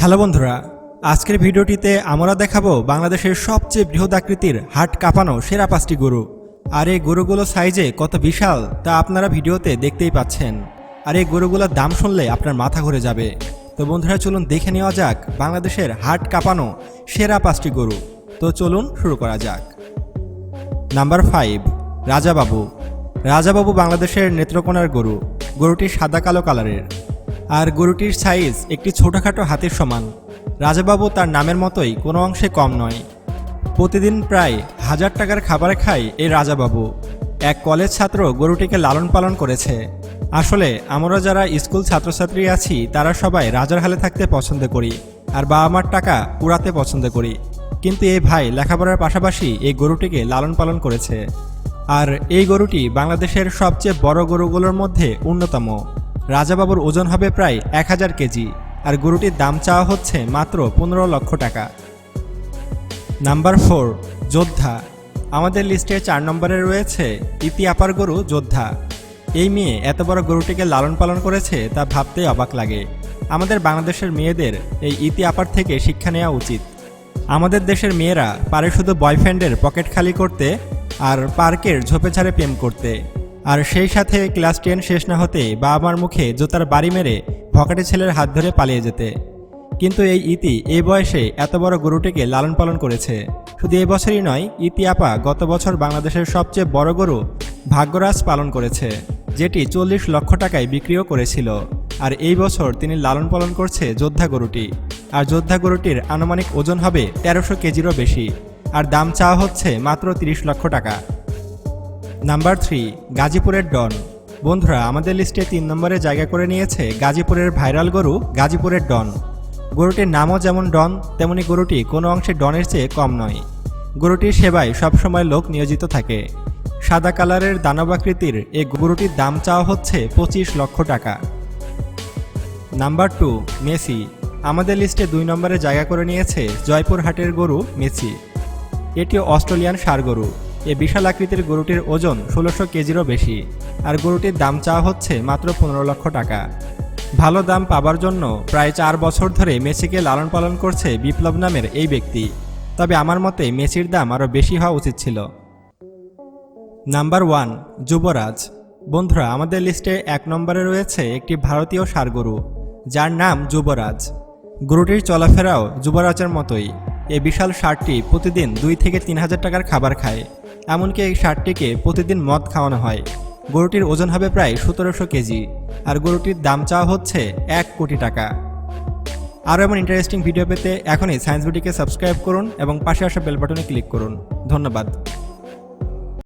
Hello বন্ধুরা, আজকের ভিডিওটিতে আমরা দেখাবো বাংলাদেশের সবচেয়ে বৃহৎ আকৃতির হাট কাঁপানো সেরা পাঁচটি গরু। আর এই গরুগুলো সাইজে কত বিশাল তা আপনারা ভিডিওতে দেখতেই পাচ্ছেন। আর এই গরুগুলোর দাম শুনলে আপনার মাথা ঘুরে যাবে। তো বন্ধুরা, চলুন দেখে নেওয়া যাক বাংলাদেশের হাট কাঁপানো সেরা পাঁচটি গরু। তো চলুন শুরু করা যাক। Number five, Rajababu. রাজাবাবু বাংলাদেশের নেত্রকোনার গরু। গরুটি সাদা কালো কালারের। আর গরুটির সাইজ একটি ছোটোখাটো হাতির সমান। রাজাবাবু তার নামের মতোই কোনো অংশে কম নয়। প্রতিদিন প্রায় হাজার টাকার খাবার খায় এই রাজাবাবু। এক কলেজ ছাত্র গরুটিকে লালন পালন করেছে। আসলে আমরা যারা স্কুল ছাত্রছাত্রী আছি, তারা সবাই রাজার হালে থাকতে পছন্দ করি আর বাবা মার টাকা উড়াতে পছন্দ করি। কিন্তু এই ভাই লেখাপড়ার পাশাপাশি এই গরুটিকে লালন পালন করেছে। আর এই গরুটি বাংলাদেশের সবচেয়ে বড় গরুগুলোর মধ্যে অন্যতম। রাজাবাবুর ওজন হবে প্রায় এক হাজার কেজি আর গরুটির দাম চাওয়া হচ্ছে মাত্র পনেরো লক্ষ টাকা। নাম্বার ফোর, যোদ্ধা। আমাদের লিস্টে চার নম্বরে রয়েছে ইতিআপার গরু যোদ্ধা। এই মেয়ে এত বড় গরুটিকে লালন পালন করেছে তা ভাবতেই অবাক লাগে। আমাদের বাংলাদেশের মেয়েদের এই ইতি আপার থেকে শিক্ষা নেওয়া উচিত। আমাদের দেশের মেয়েরা পারে শুধু বয়ফ্রেন্ডের পকেট খালি করতে আর পার্কের ঝোপে ছাড়ে প্রেম করতে। আর সেই সাথে ক্লাস টেন শেষ না হতে বাবা মার মুখে জোতার বাড়ি মেরে ভকাটে ছেলের হাত ধরে পালিয়ে যেতে। কিন্তু এই ইতি এই বয়সে এত বড় গরুটিকে লালন পালন করেছে। শুধু এই বছরই নয়, ইতি আপা গত বছর বাংলাদেশের সবচেয়ে বড় গরু ভাগ্যরাজ পালন করেছে, যেটি চল্লিশ লক্ষ টাকায় বিক্রিও করেছিল। আর এই বছর তিনি লালন পালন করছে যোদ্ধা গরুটি। আর যোদ্ধা গরুটির আনুমানিক ওজন হবে তেরোশো কেজিরও বেশি। আর দাম চাওয়া হচ্ছে মাত্র তিরিশ লক্ষ টাকা। নাম্বার থ্রি গাজীপুরের ডন। বন্ধুরা, আমাদের লিস্টে তিন নম্বরে জায়গা করে নিয়েছে গাজীপুরের ভাইরাল গরু গাজীপুরের ডন। গরুটির নামও যেমন ডন, তেমনি গরুটি কোনো অংশে ডনের চেয়ে কম নয়। গরুটির সেবায় সবসময় লোক নিয়োজিত থাকে। সাদা কালারের দানবাকৃতির এই গরুটির দাম চাওয়া হচ্ছে পঁচিশ লক্ষ টাকা। Number two Messi. আমাদের লিস্টে দুই নম্বরে জায়গা করে নিয়েছে জয়পুর হাটের গরু মেসি। এটি অস্ট্রেলিয়ান ষাঁড় গরু। এ বিশাল আকৃতির গরুটির ওজন ষোলোশো কেজিরও বেশি, আর গরুটির দাম চাওয়া হচ্ছে মাত্র পনেরো লক্ষ টাকা। ভালো দাম পাবার জন্য প্রায় চার বছর ধরে মেসিকে লালন পালন করছে বিপ্লব নামের এই ব্যক্তি। তবে আমার মতে মেসির দাম আরও বেশি হওয়া উচিত ছিল। Number one, Yuvraj. বন্ধুরা, আমাদের লিস্টে এক নম্বরে রয়েছে একটি ভারতীয় ষাঁড় গরু, যার নাম যুবরাজ। গরুটির চলাফেরাও যুবরাজের মতোই। এই বিশাল সারটি প্রতিদিন দুই থেকে তিন হাজার টাকার খাবার খায়। এমনকি এই ষাটটিকে প্রতিদিন মদ খাওয়ানো হয়। গরুটির ওজন হবে প্রায় সতেরোশো কেজি, আর গরুটির দাম চাওয়া হচ্ছে এক কোটি টাকা। আরও এমন ইন্টারেস্টিং ভিডিও পেতে এখনই সায়েন্স বিডিকে সাবস্ক্রাইব করুন এবং পাশে আসা বেল বাটনে ক্লিক করুন। ধন্যবাদ।